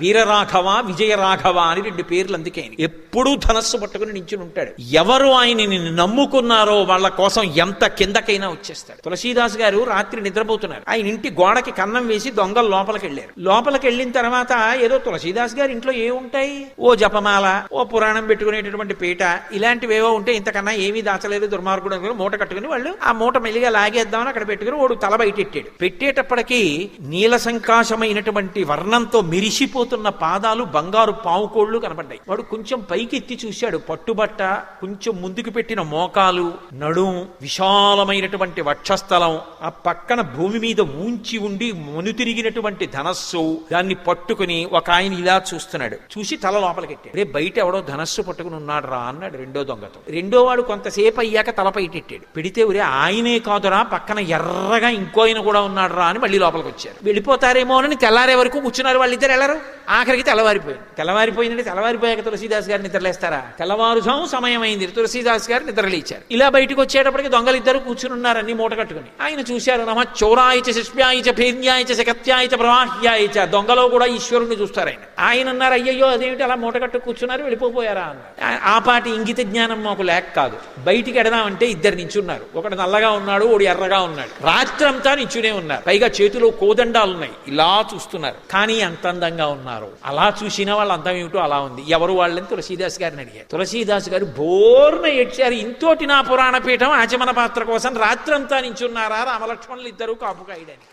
వీరరాఘవ విజయరాఘవ అని రెండు పేర్లు అందుకే ఆయన ఎప్పుడూ ధనస్సు పట్టుకుని నించుని ఉంటాడు. ఎవరు ఆయనని నమ్ముకున్నారో వాళ్ళ కోసం ఎంత కిందకైనా వచ్చేస్తాడు. తులసీదాస్ గారు రాత్రి నిద్రపోతున్నారు. ఆయన ఇంటి గోడకి కన్నం వేసి దొంగలు లోపలికి వెళ్ళారు లోపలికి వెళ్ళిన తర్వాత ఏదో తులసీదాస్ గారి ఇంట్లో ఏముంటాయి ఓ జపమాల ఓ పురాణం పెట్టుకునేటటువంటి పీట ఇలాంటివేవో ఉంటే ఇంతకన్నా ఏమీ దాచలేదు. దుర్మార్గుడు అనుకుని మూట కట్టుకుని వాళ్ళు ఆ మూట మెల్లిగా లాగేద్దామని అక్కడ పెట్టుకుని వాడు తల బయటెట్టాడు. పెట్టేటప్పటికి నీల సంకాశమైనటువంటి వర్ణంతో మిరిసిపోతున్న పాదాలు బంగారు పావుకోళ్ళు కనపడ్డాయి వాడు కొంచెం పైకి ఎత్తి చూశాడు. పట్టుబట్ట కొంచెం ముందుకు పెట్టిన మోకాలు నడుం విశాలమైనటువంటి వక్షస్థలం. ఆ పక్కన భూమి మీద ఊంచి ఉండి మనుతిరిగినటువంటి ధనస్సు. దాన్ని పట్టుకుని ఒక ఆయన ఇలా చూస్తున్నాడు. చూసి తల లోపలికెట్టాడు రే బయట ఎవడో ధనస్సు పట్టుకుని ఉన్నాడు రా అన్నాడు రెండో దొంగతో. రెండో వాడు కొంతసేపు అయ్యాక తల పైటెట్టాడు పెడితే ఒరే ఆయనే కాదురా పక్కన ఎర్రగా ఇంకో ఆయన కూడా ఉన్నాడు రా అని మళ్ళీ లోపలికి వచ్చారు. వెళ్ళిపోతారేమో అని తెల్లారే వరకు కూర్చున్నారు వాళ్ళిద్దరు. వెళ్ళరు. ఆఖరికి తెల్లవారిపోయింది తెల్లవారిపోయిందంటే తెల్లవారిపోయాక తులసీదాస్ గారు నిద్రలేస్తారా? తెల్లవారుజాము సమయం అయింది తులసీదాస్ గారు నిద్రలేచారు. ఇలా బయటకు వచ్చేటప్పటికి దొంగలు ఇద్దరు కూర్చుని ఉన్నారు అన్ని మూట కట్టుకుని. ఆయన చూశారు నమ చౌరాయిచ శిష్యాయిచ భేర్యాయిచ శకత్యాయిచ ప్రవాహ్యాయిచ దొంగలో కూడా ఈశ్వరుణ్ణి చూస్తారు ఆయన. ఆయన అన్నారు అయ్యయ్యో అదేమిటి అలా మూట కట్టు కూర్చున్నారు వెళ్ళిపోయారా అన్నారు. ఆ- పాటి ఇంగిత జ్ఞానం మాకు లేక కాదు. బయటికి ఎడదామంటే ఇద్దరు నించున్నారు. ఒకడు నల్లగా ఉన్నాడు ఒకడు ఎర్రగా ఉన్నాడు. రాత్రంతా నించునే ఉన్నారు. పైగా చేతిలో కోదండాలు ఉన్నాయి ఇలా చూస్తున్నారు. కానీ అంత అందంగా ఉన్నారు. అలా చూసిన వాళ్ళ అంతం ఏమిటో అలా ఉంది. ఎవరు వాళ్ళని? తులసీదాస్ గారిని అడిగారు. తులసీదాస్ గారు బోర్న ఏడ్చారు. ఇంతోటి నా పురాణ పీఠం ఆచమన పాత్ర కోసం రాత్రంతా నించున్నారా? రామలక్ష్మణులు ఇద్దరు కాపు కాయడానికి.